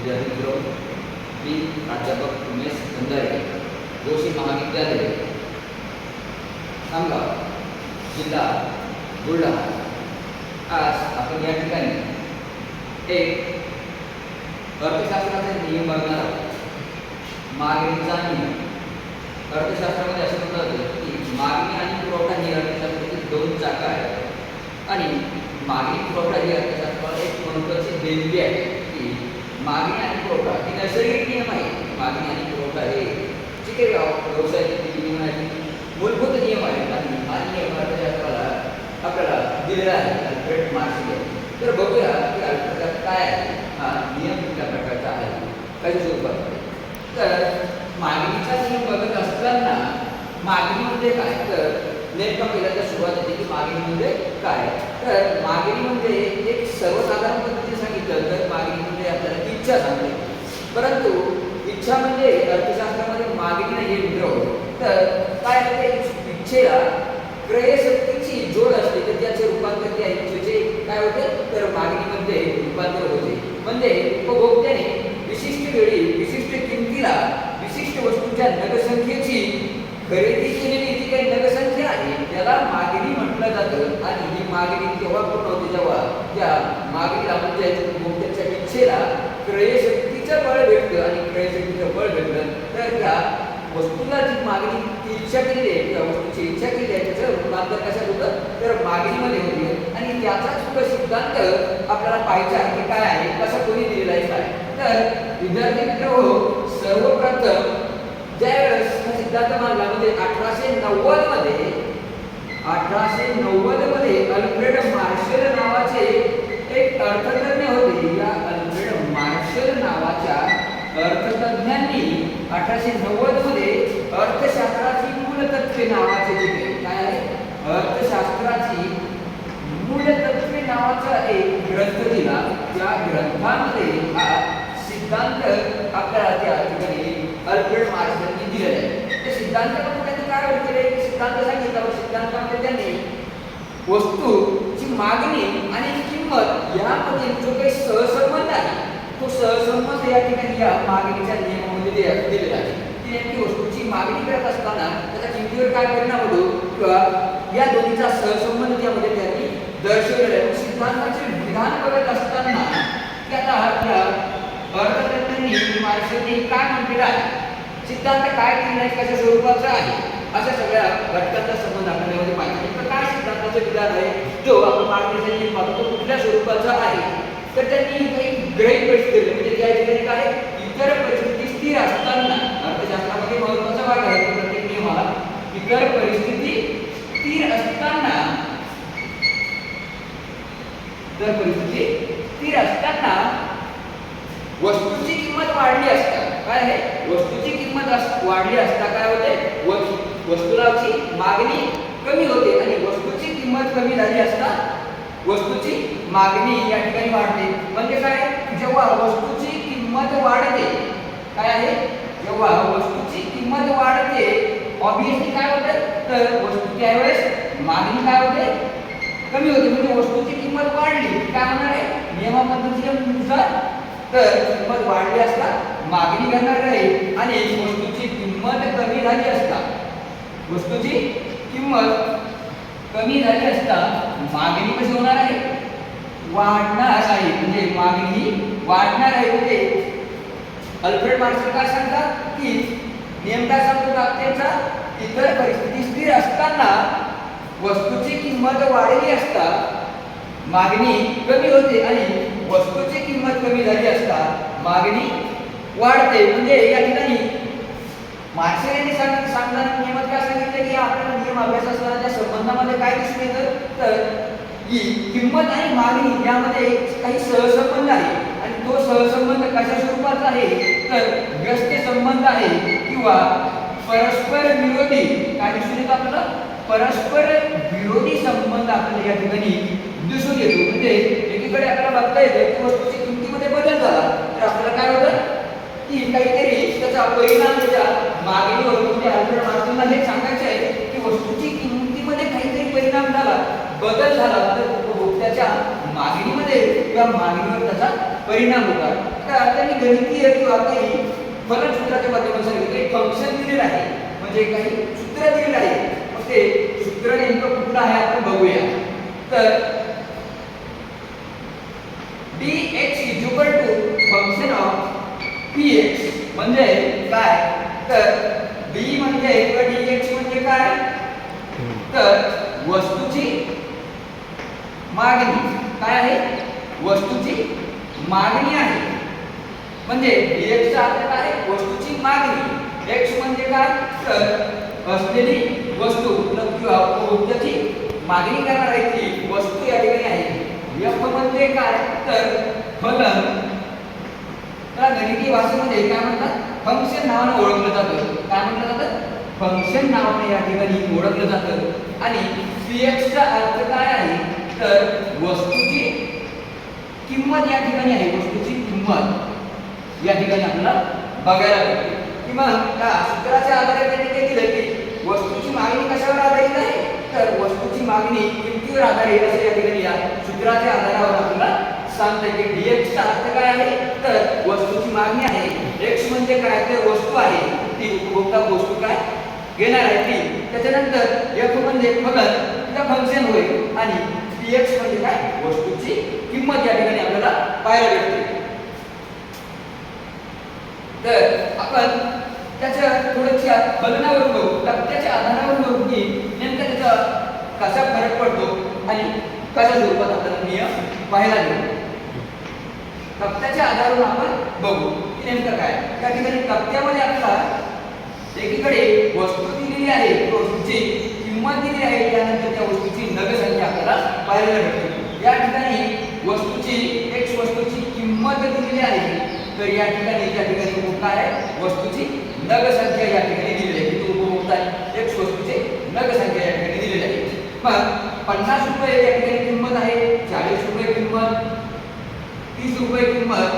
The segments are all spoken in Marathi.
विद्यार्थी मित्र मी प्राध्यापक उमेश खंदारे जोशी महाविद्यालय. खामगाव जिल्हा बुलढाणा. आज आपण या ठिकाणी एक अर्थशास्त्राचे नियम बघणार आहोत. मागणीचा नियम. अर्थशास्त्रामध्ये असं म्हणतात की मागणी आणि पुरवठा ही अर्थशास्त्राची दोन चाकं आहेत. आणि मागणी पुरवठा ही अर्थशास्त्राला एक महत्त्वाची देणगी आहे. मागणी आणि पुरवठा ही नैसर्गिक नियम आहे. मागणी आणि पुरवठा हे जे काही व्यवसायाची व्यवसायाचे नियम आहेत मूलभूत नियम आहेत. आणि हा नियम अर्थशास्त्राला आपल्याला दिलेला आहे. अल्फ्रेड मार्क्सने तर बघूया की अर्थशास्त्र काय आहे. हा नियम कुठल्या प्रकारचा आहे? काही स्वरूपात तर मागणीचा नियम बघत असताना मागणी म्हणजे काय? तर नेमका पहिल्यांदा सुरुवात येते की मागणी म्हणजे काय? तर मागणी म्हणजे एक सर्वसाधारण पद्धतीने सांगितलं तर मागणी म्हणजे आपल्याला इच्छा सांगते. परंतु इच्छा म्हणजे अर्थशास्त्रामध्ये मागणी नाही हे मित्र तर काय इच्छेला क्रयशक्तीची जोड असते तर त्याचे रूपांतर त्या इच्छेचे काय होते? तर मागणीमध्ये रूपांतर होते. म्हणजे उपभोक्त्याने विशिष्ट वेळी विशिष्ट किमतीला विशिष्ट वस्तूच्या नगसंख्येची खरेदी केलेली जी काही नगसंख्या आहे त्याला मागणी म्हटलं जातं आणि ही मागणी तेव्हा पूर्ण होते? जेव्हा त्या मागणीला म्हणजे मोठ्याच्या इच्छेला क्रयशक्तीचं बळ भेटतं आणि क्रयशक्तीचं बळ भेटलं तर त्या वस्तूला जी मागणी ती इच्छा केली आहे त्या वस्तूची इच्छा केली आहे त्याचं रूपांतर कशात होतं? तर मागणीमध्ये होते. आणि त्याचा सुद्धा सिद्धांत आपल्याला पाहिजे आहे की काय आहे कसा कोणी दिलेला आहे काय तर विद्यार्थी मित्र हो सर्वप्रथम ज्यावेळेस हा सिद्धांत मानला म्हणजे अठराशे नव्वदमध्ये अठराशे नव्वदमध्ये अल्फ्रेड मार्शल नावाचे एक अर्थतज्ञ होते. या अल्फ्रेड मार्शल नावाच्या अर्थतज्ञांनी अठराशे नव्वदमध्ये अर्थशास्त्राची मूलतत्वे नावाचे लिहिले. काय आहे? अर्थशास्त्राची मूलतत्वे नावाचा एक ग्रंथ दिला. त्या ग्रंथामध्ये हा सिद्धांत आपल्याला त्या ठिकाणी अल्फ्रेड मार्शलनी दिलेला आहे. ते सिद्धांतामध्ये त्यांनी काय केले की सिद्धांत सांगितला व सिद्धांतामध्ये त्यांनी वस्तूची मागणी आणि किंमत यामध्ये जो काही सहसंबंध आहे तो सहसंबंध या ठिकाणी या मागणीच्या नियमामध्ये दिलेला आहे. की नेमकी वस्तूची मागणी करत असताना त्याचा किमतीवर काय परिणाम होतो किंवा या दोन्हीचा सहसंबंध यामध्ये त्यांनी दर्शवलेला आहे. सिद्धांताचे विधान करत असताना की आता आपल्या अर्थतज्ञांनी माणसांनी काय म्हटलेलं आहे? सिद्धांत काय केलेला आहे कशा स्वरूपाचा आहे? अशा सगळ्या घटकांचा संबंध आपल्यामध्ये यामध्ये पाहिजे. तर काय सिद्धांताचं विधान आहे जो आपण मागणीचा पाहतो तो कुठल्या स्वरूपाचा आहे? तर त्यांनी काही ग्रहित परिस्थिती म्हणजे त्या ठिकाणी काय इतर परिस्थिती स्थिर असताना अर्थशास्त्रामध्ये महत्त्वाचा भाग आहे प्रत्येक नियमाला इतर परिस्थिती स्थिर असताना इतर परिस्थिती स्थिर असताना वस्तूची किंमत वाढली असता. काय आहे? वस्तूची किंमत अस- वाढली असता काय होते? वस्तू. वस्तूलाची मागणी कमी होते आणि वस्तूची किंमत कमी झाली असता वस्तूची मागणी या ठिकाणी वाढते. म्हणजे काय? जेव्हा वस्तूची किंमत वाढते काय आहे? जेव्हा वस्तूची किंमत वाढते ऑब्विसली काय होतं? तर वस्तू त्यावेळेस मागणी काय होते? कमी होते. म्हणजे वस्तूची किंमत वाढली. काय होणार आहे? नियमापद्धतीनुसार तर किंमत वाढली असता मागणी करणार नाही आणि वस्तूची किंमत कमी झाली असता वस्तूची किंमत कमी झाली असता मागणी कशी होणार आहे? वाढणार आहे. म्हणजे मागणी वाढणार आहे. म्हणजे अल्फ्रेड मार्क्स काय सांगतात? की नियम काय सांगतात इतर परिस्थिती स्थिर असताना वस्तूची किंमत वाढली असता मागणी कमी होते आणि वस्तूची किंमत कमी झाली असता मागणी वाढते. म्हणजे या ठिकाणी मार्शल यांनी सांग सांगताना नियमात काय सांगितलं की आपल्याला नियम अभ्यास असताना त्या संबंधामध्ये काय दिसून येतं? तर की किंमत आणि मागणी यामध्ये काही सहसंबंध आहे. आणि तो सहसंबंध कशा स्वरूपाचा आहे? तर व्यस्त संबंध आहे किंवा परस्पर विरोधी काय दिसून येतं आपल्याला? परस्पर विरोधी संबंध आपल्याला या ठिकाणी दिसून येतो. म्हणजे एकीकडे आपल्याला बघता येतं की वस्तूची किमतीमध्ये बदल झाला. परिणाम होतात आता त्यांनी गणितीय किंवा काही फलन सूत्राच्या माध्यमातून सांगितलं. काही फ़ंक्शन दिलेलं आहे. म्हणजे काही सूत्र दिलेलं आहे. मग ते सूत्र नेमकं कुठलं आहे आपण बघूया. तर dx is equal to function of px म्हणजे काय? तर d म्हणजे किंवा dx म्हणजे काय? तर वस्तूची मागणी काय आहे? वस्तूची मागणी आहे. म्हणजे dx अर्थ काय? आहे? वस्तूची मागणी. एक्स म्हणजे काय? तर असलेली वस्तू किंवा उपलब्धची मागणी करणार आहे ती वस्तू या ठिकाणी आहे. एफ म्हणजे काय? तर फलन. त्याला गणिती भाषेमध्ये काय म्हणतात? फंक्शन नावाने ओळखलं जातं. काय म्हटलं जातं? फंक्शन नावाने या ठिकाणी ओळखलं जातं. आणि px चा अर्थ काय आहे? तर वस्तूची किंमत या ठिकाणी आहे. वस्तूची किंमत या ठिकाणी आपल्याला बघायला भेटते किंवा त्या सूत्राच्या आधारे त्यांनी ते दिलं की वस्तूची मागणी कशावर आधारित आहे? तर वस्तूची मागणी किमतीवर आधारित असे या ठिकाणी या सूत्राच्या आधारावर आपल्याला सांगता की डीएक्सचा अर्थ काय आहे? तर वस्तूची मागणी आहे. एक्स म्हणजे काय? तर वस्तू आहे. ती उपभोक्ता वस्तू काय? घेणार आहे ती. त्याच्यानंतर एफ म्हणजे फलन तिथं फंक्शन होईल आणि px म्हणजे काय? वस्तूची किंमत या ठिकाणी पाहायला भेटते तर आपण त्याच्या थोड्याशा फलनावरून बघू टप्प्याच्या आधारावर बघू की नेमका त्याचा कसा फरक पडतो आणि कशा स्वरूपात आपल्याला नियम पाहायला मिळतो टप्प्याच्या आधारावर आपण बघू की नेमकं काय. त्या ठिकाणी टप्प्यामध्ये आपल्याला एकीकडे वस्तू दिलेली आहे वस्तूची किंमत दिली आहे त्यानंतर त्या वस्तूची नगसंख्या आपल्याला पाहायला भेटते. या ठिकाणी वस्तूची किंमत दिलेली आहे. तर या ठिकाणी या ठिकाणी उपभोक्ता आहे वस्तूची नग संख्या या ठिकाणी दिलेली आहे. किती उपभोक्ता आहे. एक वस्तूची नग संख्या या ठिकाणी दिलेली आहे. मग पन्नास रुपये या ठिकाणी किंमत आहे. चाळीस रुपये किंमत तीस रुपये किंमत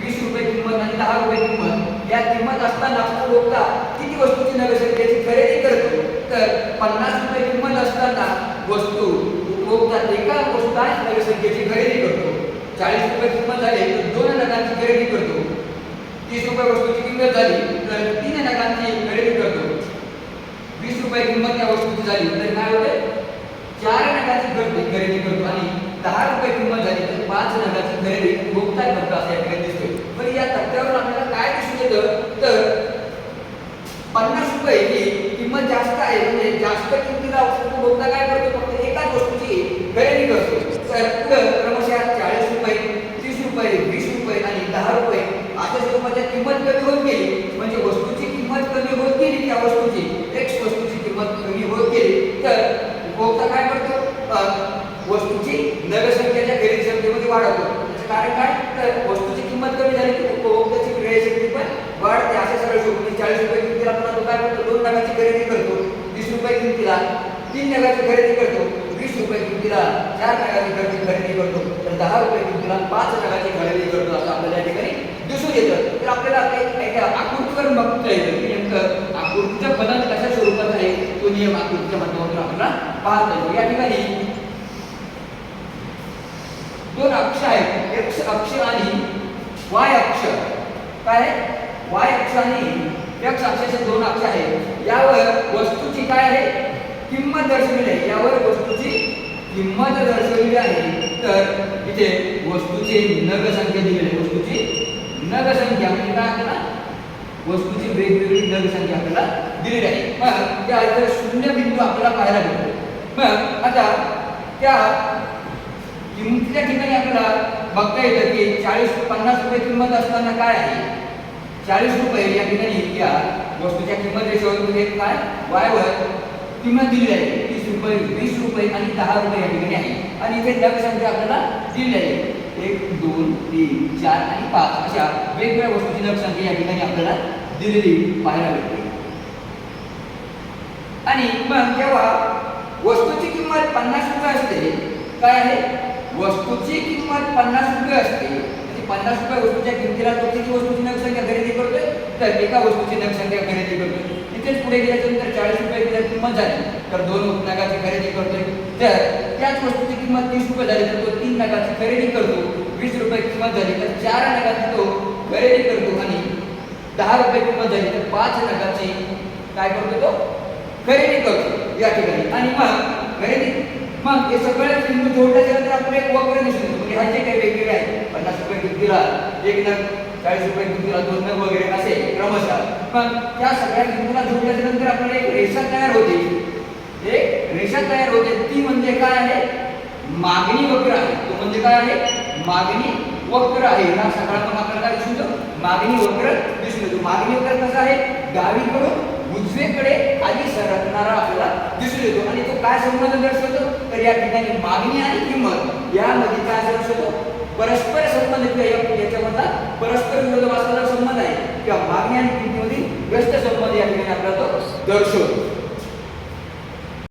वीस रुपये किंमत आणि दहा रुपये किंमत. या किंमत असताना उपभोक्ता किती वस्तूची नगरसंख्येची खरेदी करतो? तर पन्नास रुपये किंमत असताना वस्तू उपभोक्ता एका वस्तू काय नगरसंख्येची खरेदी करतो. चाळीस रुपये किंमत झाली तर दोन नगांची खरेदी करतो. तीस रुपये वस्तूची किंमत झाली तर तीन नगांची खरेदी करतो. वीस रुपये किंमत या वस्तूची झाली तर काय होते? चार नगाची खरेदी खरेदी करतो आणि दहा रुपये किंमत झाली तर पाच नगाची खरेदी उपभोक्ता करतो असं या ठिकाणी दिसतोय. पण या तथ्यावर आपल्याला काय दिसून येतं? तर पन्नास रुपये ही किंमत जास्त आहे म्हणजे जास्त किमतीला उपभोक्ता काय करतो फक्त एकाच वस्तूची खरेदी करतो तर पुढं क्रमशः चाळीस रुपये तीस रुपये वीस रुपये आणि दहा रुपये अशा स्वरूपाच्या किंमत कमी होत गेली म्हणजे वस्तूची किंमत कमी होत गेली त्या वस्तूची एक वस्तूची किंमत कमी होत गेली तर उपभोक्ता काय करतो? वस्तूची वस्तूची संख्येच्या खरेदी क्षमतेमध्ये वाढ त्याचं कारण काय? तर वस्तूची किंमत कमी झाली की उपभोक्त्याची क्रय शक्ती पण वाढते. अशा सरळ मी चाळीस रुपये किमतीला आपण तो काय करतो? दोन नगाची खरेदी करतो. वीस रुपये किमतीला तीन नगाची खरेदी करतो. वीस रुपये किमतीला चार नगाची खरेदी खरेदी करतो. तर दहा रुपये किमतीला पाच नगाची खरेदी करतो. असं आपल्याला या ठिकाणी दिसून येतं. तर आपल्याला ते आकृतीवर बघता येतं की नेमकं आकृतीचं फलन कशा स्वरूपात आहे तो नियम आकृतीच्या माध्यमातून आपल्याला पाहतो या ठिकाणी दोन अक्ष आहेत एक्स अक्ष आणि वाय अक्ष काय आहे? वाय अक्ष आणि एक्स अक्षाचे दोन अक्ष आहेत यावर वस्तूची काय आहे किंमत दर्शविली आहे यावर वस्तूची किंमत दर्शविली आहे तर इथे वस्तूची नग संख्या दिलेली आहे वस्तूची नग संख्या म्हणजे काय आपल्याला वस्तूची वेगवेगळी नग संख्या आपल्याला दिलेली आहे मग त्या शून्य बिंदू आपल्याला पाहायला भेटतो मग आता त्या किमतीच्या ठिकाणी आपल्याला बघता येतं की चाळीस पन्नास रुपये किंमत असताना काय आहे? चाळीस रुपये या ठिकाणी या वस्तूच्या किंमत रेषेवर म्हणजे काय? वायवर किंमत दिली आहे. तीस रुपये वीस रुपये आणि दहा रुपये या ठिकाणी आहे. आणि इथे नग संख्या आपल्याला दिली आहे. एक दोन तीन चार आणि पाच अशा वेगवेगळ्या वस्तूची नग संख्या या ठिकाणी आपल्याला दिलेली पाहायला भेटते आणि मग तेव्हा वस्तूची किंमत पन्नास रुपये असते. काय आहे? वस्तूची किंमत पन्नास रुपये असते. म्हणजे पन्नास रुपये वस्तूच्या किमतीला तो किती वस्तूची नगसंख्या खरेदी करतोय? तर एका वस्तूची नगसंख्या खरेदी करतोय. तिथेच पुढे गेल्याच्यानंतर चाळीस रुपये जर किंमत झाली. तर दोन नगाची खरेदी करतोय. तर त्याच वस्तूची किंमत तीस रुपये झाली तर तो तीन नगाची खरेदी करतो. वीस रुपये किंमत झाली तर चार नगाची तो खरेदी करतो. आणि दहा रुपये किंमत झाली तर पाच नगाची काय करतो तो? खरेदी करतो. एक वक्र दिसून येतो म्हणजे हा रुपये एक नग, चाळीस रुपये किमतीला दोन एक रेषा तयार होते. एक रेषा तयार होते. ती म्हणजे वक्र आहे. तो म्हणजे काय वक्र आहे. हा सगळा मग आपल्याला वक्र दिसून येतो मागणी वक्र उजवेकडे खाली सरकणारा आपल्याला दिसून येतो. आणि तो काय संबंध दर्शवतो? तर या ठिकाणी मागणी आणि किंमत यामध्ये काय दर्शवतो? परस्पर संबंध किंवा याच्यामधला परस्पर विरोध असलेला संबंध आहे. किंवा मागणी आणि किंमतीमधील व्यस्त संबंध या ठिकाणी आपल्याला तो दर्शवतो.